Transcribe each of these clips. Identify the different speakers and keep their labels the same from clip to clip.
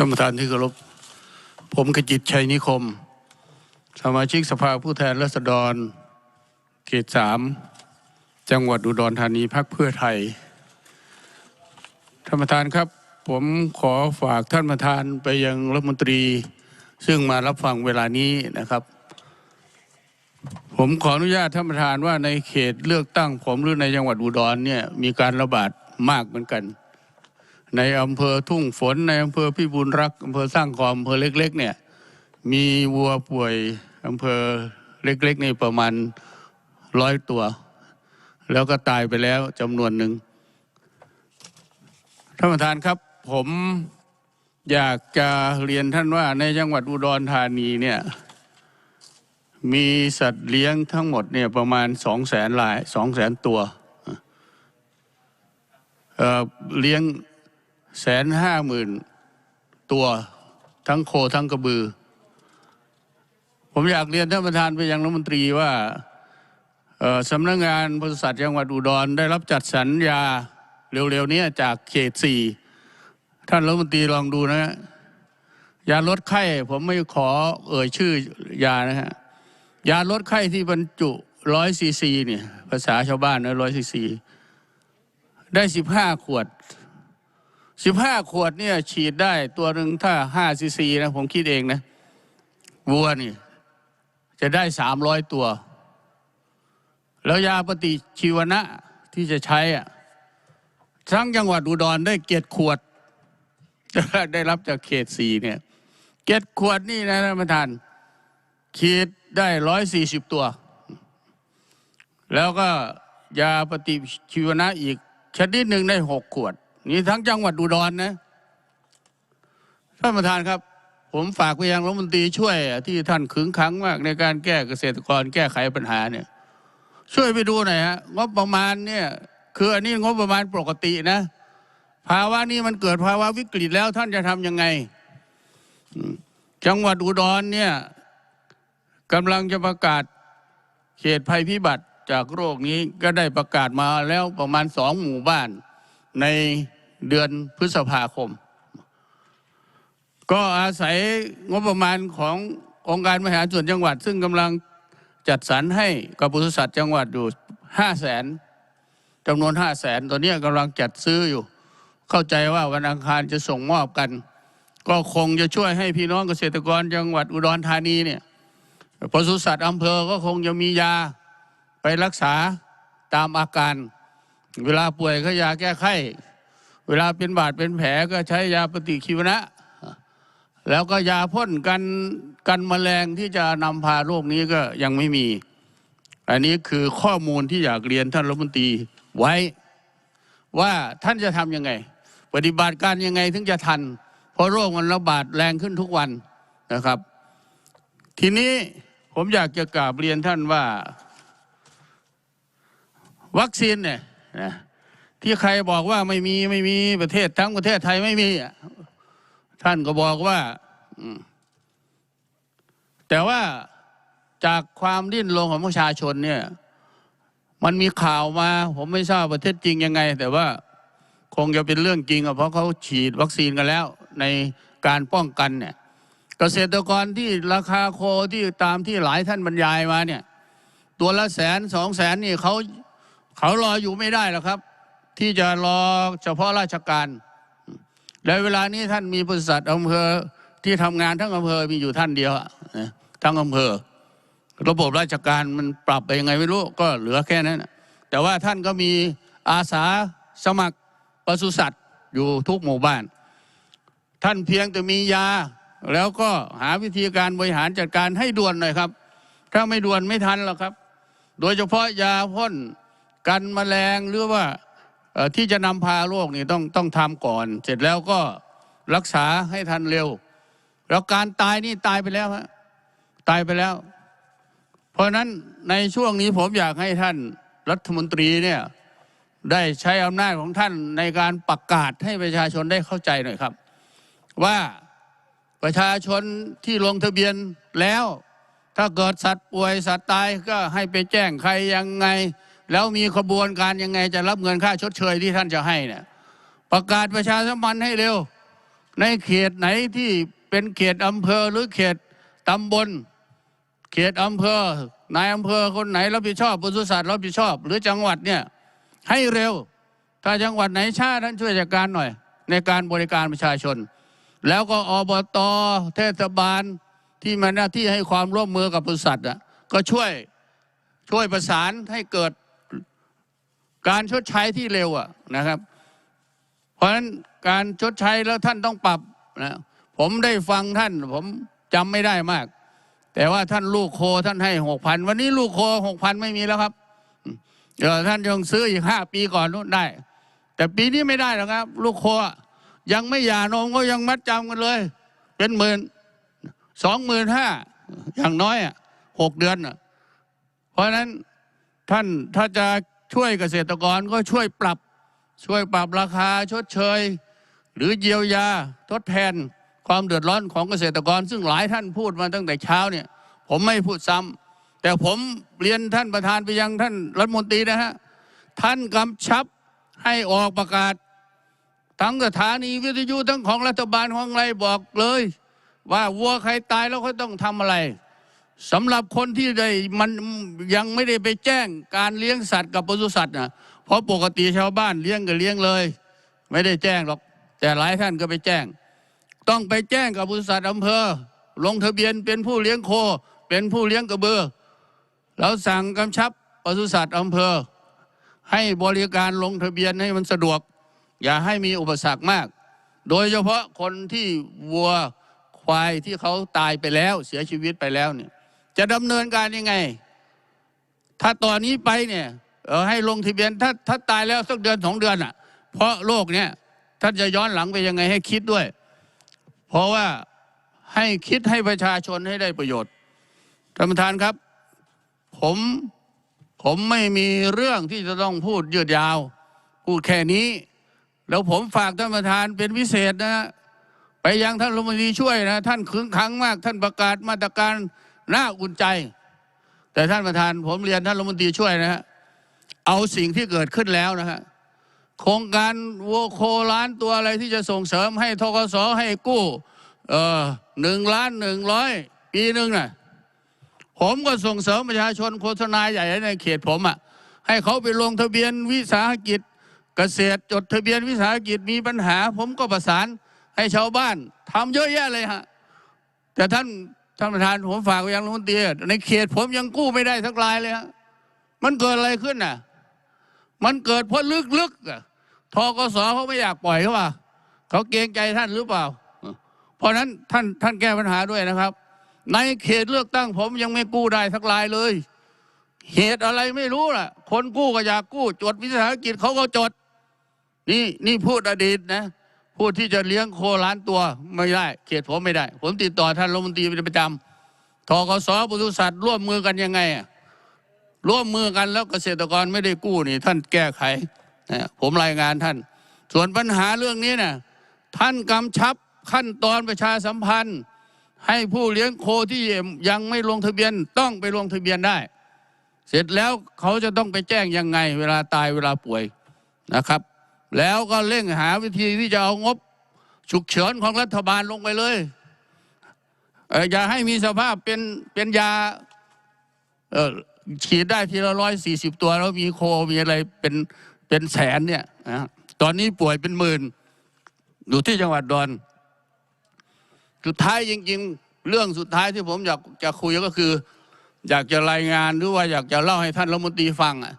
Speaker 1: ท่านประธานที่เคารพผมขจิตชัยนิคม สมาชิกสภาผู้แทนราษฎร เขตสามจังหวัดอุดรธานีพักเพื่อไทยท่านประธานครับ ผมขอฝากท่านประธานไปยังรัฐมนตรี ซึ่งมารับฟังเวลานี้นะครับ ผมขออนุญาตท่านประธานว่าในเขตเลือกตั้งผมหรือในจังหวัดอุดรเนี่ยมีการระบาดมากเหมือนกัน ในอำเภอทุ่งฝนในอำเภอพิบูลรักษ์อำเภอสร้างคอมอำเภอเล็ก ๆ เนี่ยมีวัวป่วยอำเภอเล็ก ๆ นี่ประมาณร้อยตัว แล้วก็ตายไปแล้วจำนวนหนึ่งท่านประธานครับผมอยากจะเรียนท่านว่าในจังหวัดอุดรธานีเนี่ยมีสัตว์เลี้ยงทั้งหมดเนี่ยประมาณสองแสนลายสองแสนตัวเเลี้ยง แสนห้าหมื่นตัวทั้งโคทั้งกระบือ ผมอยากเรียนท่านประธานไปยังรัฐมนตรีว่าสำนักงานปศุสัตว์จังหวัดอุดรได้รับจัดสัญญาเร็วๆนี้จากเขตสี่ท่านรัฐมนตรีลองดูนะฮะยาลดไข้ ผมไม่ขอเอ่ยชื่อยานะฮะยาลดไข้ที่บรรจุร้อยซีซีเนี่ยภาษาชาวบ้านนะร้อยซีซีได้สิบห้าขวด สิบห้าขวดเนี่ยฉีดได้ตัวหนึ่งถ้าห้าซีซีนะผมคิดเองนะวัวนี่ จะได้สามร้อยตัว แล้วยาปฏิชีวนะที่จะใช้อะทั้งจังหวัดอุดรได้เกียรติขวด ได้รับจากเขตสี่เนี่ยเกียรติขวดนี่นะท่านประธานฉีดได้ร้อยสี่สิบตัว แล้วก็ยาปฏิชีวนะอีกชนิดหนึ่งได้หกขวด นี่ทั้งจังหวัดอุดรนะท่านประธานครับ ผมฝากไปยังรัฐมนตรีช่วย ที่ท่านขึงขังมากในการแก้เกษตรกรแก้ไขปัญหาเนี่ย ช่วยไปดูหน่อยฮะงบประมาณเนี่ย คืออันนี้งบประมาณปกตินะ ภาวะนี้มันเกิดภาวะวิกฤตแล้วท่านจะทำยังไง จังหวัดอุดรเนี่ยกำลังจะประกาศเขตภัยพิบัติจากโรคนี้ก็ได้ประกาศมาแล้วประมาณสองหมู่บ้านใน เดือนพฤษภาคม ก็อาศัยงบประมาณขององค์การบริหารส่วนจังหวัด ซึ่งกำลังจัดสรรให้กับปศุสัตว์จังหวัดอยู่ห้าแสนจำนวนห้าแสนตัวนี้กำลังจัดซื้ออยู่ เข้าใจว่าวันอังคารจะส่งมอบกัน ก็คงจะช่วยให้พี่น้องเกษตรกรจังหวัดอุดรธานีเนี่ยปศุสัตว์อำเภอก็คงจะมียาไปรักษาตามอาการ เวลาป่วยก็ยาแก้ไข้ เวลาเป็นบาดเป็นแผลก็ใช้ยาปฏิชีวนะ แล้วก็ยาพ่นกันกันแมลงที่จะนำพาโรคนี้ก็ยังไม่มี อันนี้คือข้อมูลที่อยากเรียนท่านรัฐมนตรีไว้ ว่าท่านจะทำยังไง ปฏิบัติการยังไงถึงจะทัน เพราะโรคมันระบาดแรงขึ้นทุกวันนะครับ ทีนี้ผมอยากจะกราบเรียนท่านว่า วัคซีนเนี่ยนะ ที่ใครบอกว่าไม่มีไม่มีประเทศทั้งประเทศไทยไม่มีท่านก็บอกว่าแต่ว่าจากความดิ้นรนของประชาชนเนี่ย มันมีข่าวมา ผมไม่ทราบประเทศจริงยังไง แต่ว่าคงจะเป็นเรื่องจริงอะเพราะเขาฉีดวัคซีนกันแล้ว ในการป้องกันเนี่ย เกษตรกรที่ราคาโคที่ตามที่หลายท่านบรรยายมาเนี่ย ตัวละแสนสองแสนนี่เขาเขารออยู่ไม่ได้หรอกครับ ที่จะรอเฉพาะราชการ และเวลานี้ท่านมีบริษัทอำเภอที่ทำงานทั้งอำเภอมีอยู่ท่านเดียวทั้งอำเภอ ระบบราชการมันปรับไปยังไงไม่รู้ก็เหลือแค่นั้นแต่ว่าท่านก็มีอาสาสมัครปศุสัตว์อยู่ทุกหมู่บ้าน ท่านเพียงแต่มียา แล้วก็หาวิธีการบริหารจัดการให้ด่วนหน่อยครับ ถ้าไม่ด่วนไม่ทันหรอกครับ โดยเฉพาะยาพ่นกันแมลงหรือว่า ที่จะนำพาโรคนี่ต้องต้องทำก่อน เสร็จแล้วก็รักษาให้ทันเร็ว แล้วการตายนี่ตายไปแล้วฮะตายไปแล้ว เพราะฉะนั้นในช่วงนี้ผมอยากให้ท่านรัฐมนตรีเนี่ยได้ใช้อำนาจของท่านในการประกาศให้ประชาชนได้เข้าใจหน่อยครับ ว่าประชาชนที่ลงทะเบียนแล้ว ถ้าเกิดสัตว์ป่วยสัตว์ตายก็ให้ไปแจ้งใครยังไง แล้วมีขบวนการยังไงจะรับเงินค่าชดเชยที่ท่านจะให้เนี่ยประกาศประชาสัมพันธ์ให้เร็ว ในเขตไหนที่เป็นเขตอำเภอหรือเขตตำบล เขตอำเภอนายอำเภอคนไหนรับผิดชอบปศุสัตว์รับผิดชอบ หรือจังหวัดเนี่ยให้เร็ว ถ้าจังหวัดไหนช้าท่านช่วยจัดการหน่อย ในการบริการประชาชน แล้วก็อบตเทศบาลที่มาหน้าที่ให้ความร่วมมือกับปศุสัตว์อะก็ช่วยช่วยประสานให้เกิด การชดใช้ที่เร็วอะนะครับ เพราะฉะนั้นการชดใช้แล้วท่านต้องปรับนะผมได้ฟังท่าน ผมจำไม่ได้มาก แต่ว่าท่านลูกโคท่านให้หกพันวันนี้ลูกโคหกพันไม่มีแล้วครับเดี๋ยวท่านยังซื้ออีกห้าปีก่อนนู้นได้ แต่ปีนี้ไม่ได้หรอกครับ ลูกโคยังไม่หย่านมก็ยังมัดจำกันเลย เป็นหมื่นสองหมื่นห้าอย่างน้อยอะหกเดือนอะเพราะฉะนั้นท่านถ้าจะ ช่วยเกษตรกรก็ช่วยปรับ ช่วยปรับราคาชดเชย หรือเยียวยาทดแทนความเดือดร้อนของเกษตรกร ซึ่งหลายท่านพูดมาตั้งแต่เช้าเนี่ย ผมไม่พูดซ้ำแต่ผมเรียนท่านประธานไปยังท่านรัฐมนตรีนะฮะท่านกำชับให้ออกประกาศ ทั้งสถานีวิทยุทั้งของรัฐบาลของอะไรบอกเลย ว่าวัวใครตายแล้วเขาต้องทำอะไร สำหรับคนที่ได้มันยังไม่ได้ไปแจ้งการเลี้ยงสัตว์กับปศุสัตว์นะเพราะปกติชาวบ้านเลี้ยงก็เลี้ยงเลย ไม่ได้แจ้งหรอก แต่หลายท่านก็ไปแจ้ง ต้องไปแจ้งกับปศุสัตว์อำเภอ ลงทะเบียนเป็นผู้เลี้ยงโค เป็นผู้เลี้ยงกระเบือแล้วสั่งกำชับปศุสัตว์อำเภอ ให้บริการลงทะเบียนให้มันสะดวก อย่าให้มีอุปสรรคมาก โดยเฉพาะคนที่วัวควายที่เขาตายไปแล้วเสียชีวิตไปแล้วเนี่ย จะดำเนินการยังไง ถ้าตอนนี้ไปเนี่ยเออให้ลงทะเบียนถ้าถ้าตายแล้วสักเดือนสองเดือนอะ เพราะโรคเนี่ยท่านจะย้อนหลังไปยังไงให้คิดด้วย เพราะว่าให้คิดให้ประชาชนให้ได้ประโยชน์ท่านประธานครับ ผมผมไม่มีเรื่องที่จะต้องพูดยืดยาว พูดแค่นี้ แล้วผมฝากท่านประธานเป็นพิเศษนะฮะไปยังท่านรัฐมนตรีช่วยนะ ท่านขึงขังมาก ท่านประกาศมาตรการ น่าอุ่นใจ แต่ท่านประธานผมเรียนท่านรัฐมนตรีช่วยนะฮะเอาสิ่งที่เกิดขึ้นแล้วนะฮะโครงการวัวโคล้านตัวอะไรที่จะส่งเสริมให้ทกสให้กู้เอ่อหนึ่งล้านหนึ่งร้อยปีหนึ่งน่ะผมก็ส่งเสริมประชาชนโฆษณาใหญ่ในเขตผมอะให้เขาไปลงทะเบียนวิสาหกิจเกษตรจดทะเบียนวิสาหกิจมีปัญหา ผมก็ประสานให้ชาวบ้านทำเยอะแยะเลยฮะแต่ท่าน ท่านประธานผมฝากไปยังรัฐมนตรีในเขตผมยังกู้ไม่ได้สักรายเลยฮะมันเกิดอะไรขึ้นน่ะ มันเกิดเพราะลึกๆอะทกสเขาไม่อยากปล่อยเขาว่าเขาเกรงใจท่านหรือเปล่า เพราะฉะนั้นท่านท่านแก้ปัญหาด้วยนะครับ ในเขตเลือกตั้งผมยังไม่กู้ได้สักรายเลย เหตุอะไรไม่รู้ล่ะ คนกู้ก็อยากกู้ จดวิสาหกิจเขาก็จด นี่นี่พูดอดีตนะ พูดที่จะเลี้ยงโคล้านตัวไม่ได้ เขตผมไม่ได้ ผมติดต่อท่านรัฐมนตรีเป็นประจำทกสปศุสัตว์ร่วมมือกันยังไงอะร่วมมือกันแล้วเกษตรกรไม่ได้กู้นี่ ท่านแก้ไขนะผมรายงานท่าน ส่วนปัญหาเรื่องนี้นะท่านกำชับขั้นตอนประชาสัมพันธ์ ให้ผู้เลี้ยงโคที่ยังไม่ลงทะเบียนต้องไปลงทะเบียนได้ เสร็จแล้วเขาจะต้องไปแจ้งยังไง เวลาตายเวลาป่วยนะครับ แล้วก็เร่งหาวิธีที่จะเอางบฉุกเฉินของรัฐบาลลงไปเลยเออย่าให้มีสภาพเป็นเป็นยาเออฉีดได้ทีละร้อยสี่สิบตัว แล้วมีโคมีอะไรเป็นเป็นแสนเนี่ยนะตอนนี้ป่วยเป็นหมื่น อยู่ที่จังหวัดดอน สุดท้ายจริง ๆ เรื่องสุดท้ายที่ผมอยากจะคุยก็คือ อยากจะรายงานหรือว่าอยากจะเล่าให้ท่านรัฐมนตรีฟังอะ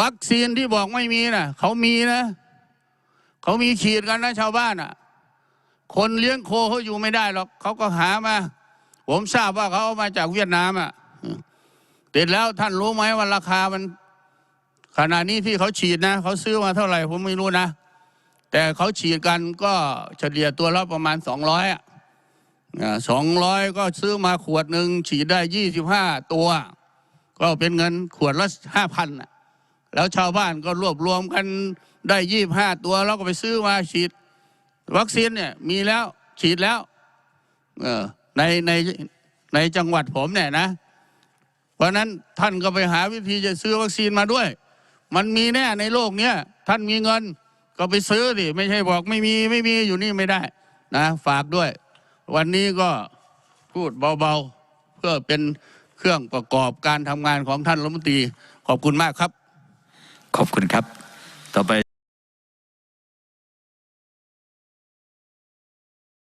Speaker 1: วัคซีนที่บอกไม่มีนะเขามีนะเขามีฉีดกันนะชาวบ้านอะ คนเลี้ยงโคเขาอยู่ไม่ได้หรอกเขาก็หามา ผมทราบว่าเขาเอามาจากเวียดนามอะติดแล้วท่านรู้ไหมว่าราคามัน ขณะนี้ที่เขาฉีดนะเขาซื้อมาเท่าไหร่ผมไม่รู้นะ แต่เขาฉีดกันก็เฉลี่ยตัวละประมาณสองร้อยอะสองร้อยก็ซื้อมาขวดหนึ่งฉีดได้ยี่สิบห้าตัว ก็เป็นเงินขวดละห้าพันอะ แล้วชาวบ้านก็รวบรวมกันได้ยี่บห้าตัวแล้วก็ไปซื้อมาฉีด วัคซีนเนี่ยมีแล้วฉีดแล้วเออในในในจังหวัดผมเนี่ยนะ เพราะฉะนั้นท่านก็ไปหาวิธีจะซื้อวัคซีนมาด้วย มันมีแน่ในโลกเนี้ยท่านมีเงินก็ไปซื้อดิไม่ใช่บอกไม่มีไม่มีอยู่นี่ไม่ได้นะฝากด้วย วันนี้ก็พูดเบาๆ เพื่อเป็นเครื่องประกอบการทำงานของท่านรัฐมนตรีขอบคุณมากครับ
Speaker 2: ขอบคุณครับต่อไป